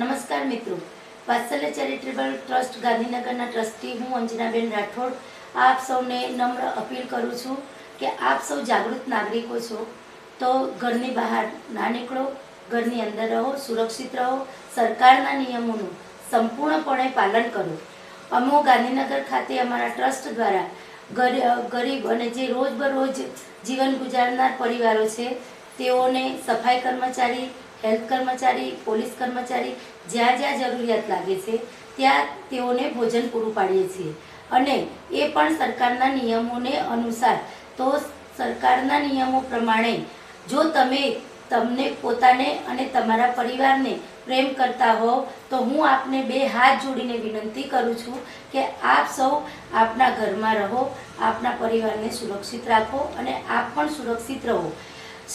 નમસ્કાર મિત્રો. Vatsalya charitable trust ગાંધીનગરના ટ્રસ્ટી હું અંજનાબેન રાઠોડ આપ સૌને નમ્ર અપીલ કરું છું કે આપ સૌ જાગૃત નાગરિકો છો. તો ઘરની બહાર ના નીકળો, ઘરની અંદર રહો, સુરક્ષિત રહો, સરકારના નિયમોનું સંપૂર્ણપણે પાલન કરો. અમો ગાંધીનગર ખાતે અમારા ટ્રસ્ટ દ્વારા ગરીબ અને જે રોજબરોજ જીવન ગુજારનાર પરિવારો છે, તેઓને સફાઈ કર્મચારી હેલ્થ કર્મચારી, પોલીસ કર્મચારી, જ્યાં જ્યાં જરૂરિયાત લાગે છે, ત્યાં તેઓને ભોજન પૂરું પાડીએ છીએ. અને એ પણ સરકારના નિયમોને અનુસાર તો સરકારના નિયમો પ્રમાણે જો તમે તમને પોતાને અને તમારા પરિવારને પ્રેમ કરતા હો તો હું આપને બે હાથ જોડીને વિનંતી કરું છું કે આપ સૌ આપના ઘરમાં રહો, આપના પરિવારને સુરક્ષિત રાખો અને આપ પણ સુરક્ષિત રહો.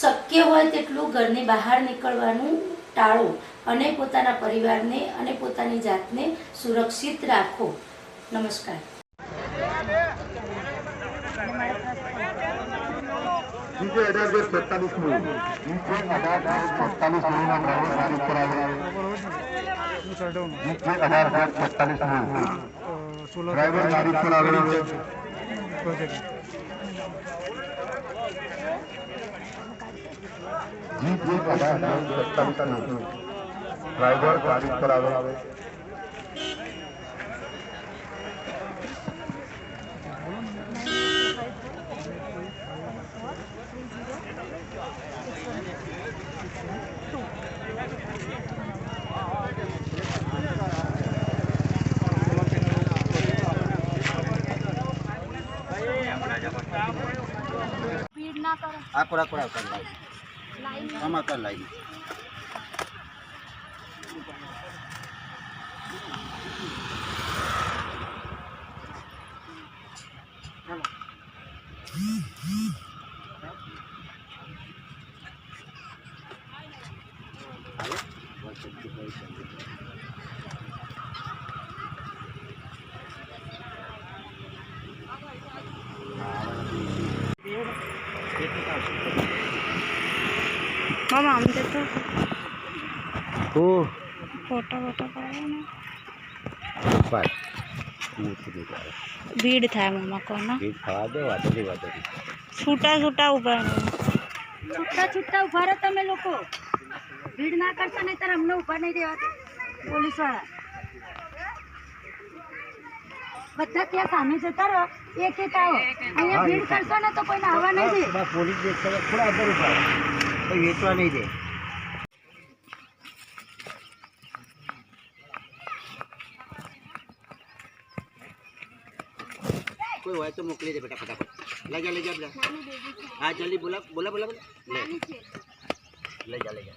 શક્ય હોય તેટલું ઘરની બહાર નીકળવાનું ટાળો અને પોતાના પરિવારને અને પોતાની જાતને સુરક્ષિત રાખો. નમસ્કાર. અઢાર બે મૂળના ડ્રાઈવર ગાડી પર અઢાર મૂળ ડ્રાઈવર આવેલો છે નીચે અઢાર બે નથી ડ્રાઈવર ગાડી પર આવે ભીડ ના કરો આકો રાખો રાખો મામા આમ જતો ઓ ફોટા ફોટા પાડવાના બસ હું સુધી જાય ભીડ થાય મામા કોના ભીડ થવા દે વાદળી વાદળી છૂટા છૂટા ઊભા રહો છૂટા છૂટા ઊભા રહો તમે લોકો. ભીડ ના કરશો નહીં ત્યારે અમને ઊભા નહીં દેવા પોલીસવાળા. બધા ત્યાં સામે જતા રહો. એક એક આવો. અહીંયા ભીડ કરશો ને તો કોઈને આવવા નહીં દે. પોલીસ થોડા અંદર. કોઈ વેચવા નહીં દે. કોઈ હોય તો મોકલી દે બેટા ફટાફટ. લઈ જા લઈ જા બેટા. હા જલ્દી બોલા બોલા બોલા. બોલા લઈ જા લઈ જા.